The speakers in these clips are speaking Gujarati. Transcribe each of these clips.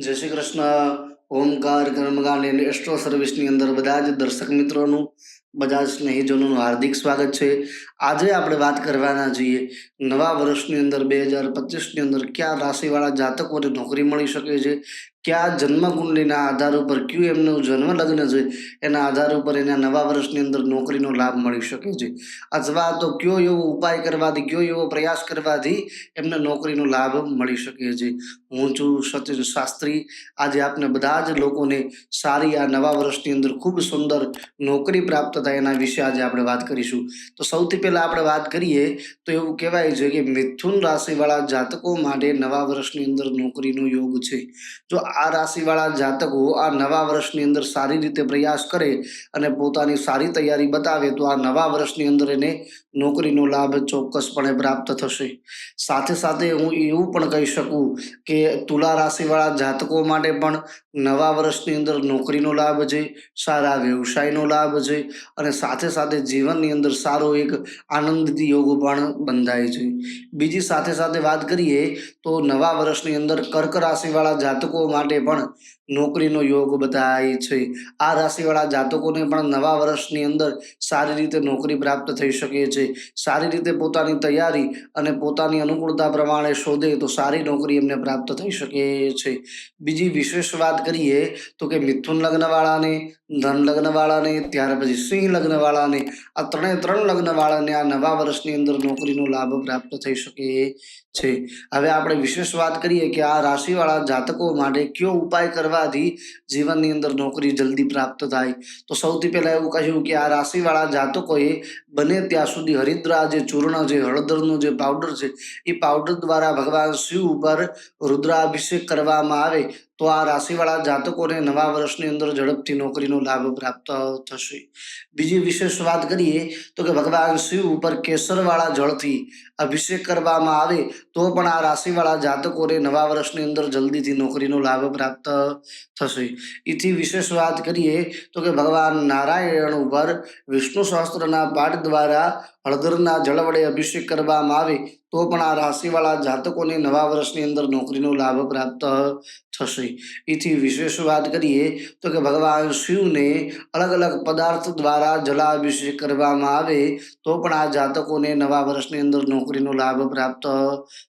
જય શ્રી કૃષ્ણ. ઓમકાર કર્મકાંડ એન્ડ એસ્ટ્રો સર્વિસની અંદર બધા જ દર્શક મિત્રોનું, બધા જ સ્નેહીજનોનું હાર્દિક સ્વાગત છે. આજે આપણે વાત કરવાના છીએ, નવા વર્ષની અંદર બે હજાર પચીસની અંદર કયા રાશિવાળા જાતકોને નોકરી મળી શકે છે? કયા જન્મકુંડલીના આધાર ઉપર કયું એમનું જન્મ લગ્ન છે? એના આધાર ઉપર એના નવા વર્ષની અંદર નોકરીનો લાભ મળી શકે છે. અથવા તો કયો એવો ઉપાય કરવાથી, કયો એવો પ્રયાસ કરવાથી એમને નોકરીનો લાભ મળી શકે છે? હું છું સચિન શાસ્ત્રી. આજે આપને બધા જ લોકોને સારી આ નવા વર્ષની અંદર ખૂબ સુંદર નોકરી પ્રાપ્ત થાય એના વિશે આજે આપણે વાત કરીશું. તો સૌથી પહેલાં આપણે વાત કરીએ, તો એવું કહેવાય છે કે મિથુન રાશિવાળા જાતકો માટે નવા વર્ષની અંદર નોકરીનો યોગ છે. જો આ રાશિવાળા જાતકો આ નવા વર્ષની અંદર સારી રીતે પ્રયાસ કરે અને પોતાની સારી તૈયારી બતાવે, તો આ નવા વર્ષની અંદર એને નોકરીનો લાભ ચોક્કસપણે પ્રાપ્ત થશે. સાથે સાથે હું એવું પણ કહી શકું કે તુલા રાશિવાળા જાતકો માટે પણ નવા વર્ષની અંદર નોકરીનો લાભ છે, સારા વ્યવસાયનો લાભ છે અને સાથે સાથે જીવનની અંદર સારો એક આનંદથી યોગ પણ બંધાય છે. બીજી સાથે સાથે વાત કરીએ તો નવા વર્ષની અંદર કર્ક રાશિવાળા જાતકો માટે પણ નોકરીનો યોગ બતાય છે. આ રાશિવાળા જાતકોને પણ નવા વર્ષની અંદર સારી રીતે નોકરી પ્રાપ્ત થઈ શકે છે. સારી રીતે પોતાની તૈયારી અને પોતાની અનુકૂળતા પ્રમાણે શોધે તો સારી નોકરી એમને પ્રાપ્ત થઈ શકે છે. બીજી વિશેષ વાત કરીએ તો કે મિથુન લગ્નવાળાને, ધન લગ્નવાળાને, ત્યાર પછી સિંહ લગ્નવાળાને, આ ત્રણે ત્રણ લગ્નવાળાને આ નવા વર્ષની અંદર નોકરીનો લાભ પ્રાપ્ત થઈ શકે છે. હવે આપણે વિશેષ વાત કરીએ કે આ રાશિવાળા જાતકો માટે કયો ઉપાય કરવાથી જીવનની અંદર નોકરી જલ્દી પ્રાપ્ત થાય? તો સૌથી પહેલાં એવું કહ્યું કે આ રાશિવાળા જાતકોએ બને ત્યાં સુધી હરિદ્રા જે ચૂર્ણ જે હળદરનું જે પાવડર છે, એ પાવડર દ્વારા ભગવાન શિવ ઉપર રુદ્રાભિષેક કરવામાં આવે. તો આ રાશિવાળા જાતકોને નવા વર્ષની અંદર ઝડપથી નોકરીનો લાભ પ્રાપ્ત થશે. બીજી વિશેષ વાત કરીએ તો કે ભગવાન શિવ ઉપર કેસરવાળા જળથી અભિષેક કરવામાં આવે તો પણ આ રાશિવાળા જાતકોને નવા વર્ષની અંદર જલ્દીથી નોકરીનો લાભ પ્રાપ્ત થશે. એથી વિશેષ વાત કરીએ તો કે ભગવાન નારાયણ ઉપર વિષ્ણુ સહસ્ત્રના પાઠ દ્વારા હળદરના જળ વડે અભિષેક કરવામાં આવે તો પણ આ રાશિવાળા જાતકોને નવા વર્ષની અંદર નોકરીનો લાભ પ્રાપ્ત થશે. એથી વિશેષ વાત કરીએ તો કે ભગવાન શિવને અલગ અલગ પદાર્થ દ્વારા જલાભિષેક કરવામાં આવે તો પણ આ જાતકોને નવા વર્ષની અંદર નોકરીનો લાભ પ્રાપ્ત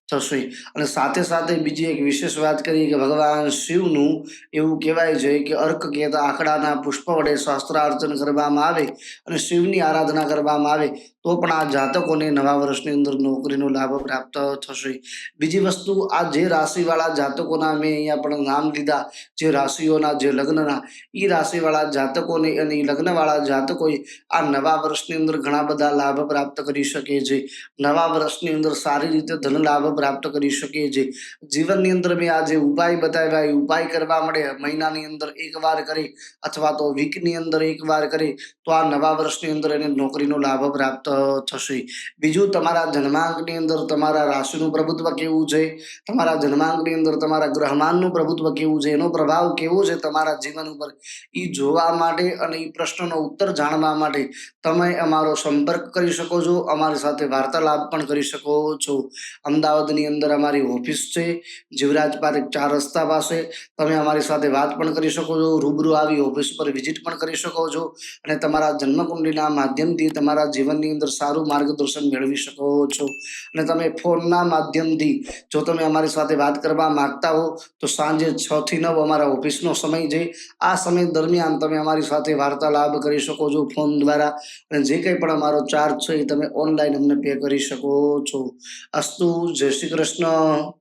થશે. અને સાથે સાથે બીજી એક વિશેષ વાત કરીએ કે ભગવાન શિવનું એવું કહેવાય છે કે અર્ક કહેતા આંકડાના પુષ્પ વડે શાસ્ત્રાર્ચન કરવામાં આવે અને શિવની આરાધના કરવામાં આવે તો પણ આ જાતકોને નવા વર્ષની અંદર નોકરીનો લાભ પ્રાપ્ત થશે. બીજી વસ્તુ, આ જે રાશિવાળા જાતકોના મેં અહીંયા પણ નામ લીધા, જે રાશિઓના, જે લગ્નના એ રાશિવાળા જાતકોને અને લગ્નવાળા જાતકોએ આ નવા વર્ષની અંદર ઘણા બધા લાભ પ્રાપ્ત કરી શકે છે. નવા વર્ષની અંદર સારી રીતે ધન લાભ પ્રાપ્ત કરી શકે છે. જીવનની અંદર મેં આ જે ઉપાય બતાવ્યા, એ ઉપાય કરવા મળે, મહિનાની અંદર એકવાર કરે અથવા તો વીકની અંદર એકવાર કરે, તો આ નવા વર્ષની અંદર એને નોકરીનો લાભ પ્રાપ્ત થશે. બીજું, તમારા જન્માંકની અંદર તમારા રાશિનું પ્રભુત્વ કેવું છે? તમારા જન્માંગની અંદર તમારા ગ્રહમાનનું પ્રભુત્વ કેવું છે? એનો પ્રભાવ કેવો છે તમારા જીવન ઉપર? એ જોવા માટે અને એ પ્રશ્નનો ઉત્તર જાણવા માટે તમે અમારો સંપર્ક કરી શકો છો, અમારી સાથે વાર્તાલાપ પણ કરી શકો છો. અમદાવાદની અંદર અમારી ઓફિસ છે, જીવરાજ પાર્ક ચાર રસ્તા પાસે. તમે અમારી સાથે વાત પણ કરી શકો છો, રૂબરૂ આવી ઓફિસ પર વિઝિટ પણ કરી શકો છો અને તમારા જન્મકુંડલીના માધ્યમથી તમારા જીવનની અંદર સારું માર્ગદર્શન મેળવી શકો છો. અને તમે ફોનના માધ્યમથી જો તમે અમારી સાથે વાત કરવા માગતા હો, તો સાંજે છ થી નવ અમારા ઓફિસનો સમય છે. આ સમય દરમિયાન તમે અમારી સાથે વાર્તાલાપ કરી શકો છો ફોન દ્વારા અને જે કંઈ પણ અમારો ચાર્જ છે એ તમે ઓનલાઈન અમને પે કરી શકો છો. અસ્તુ, જય શ્રી કૃષ્ણ.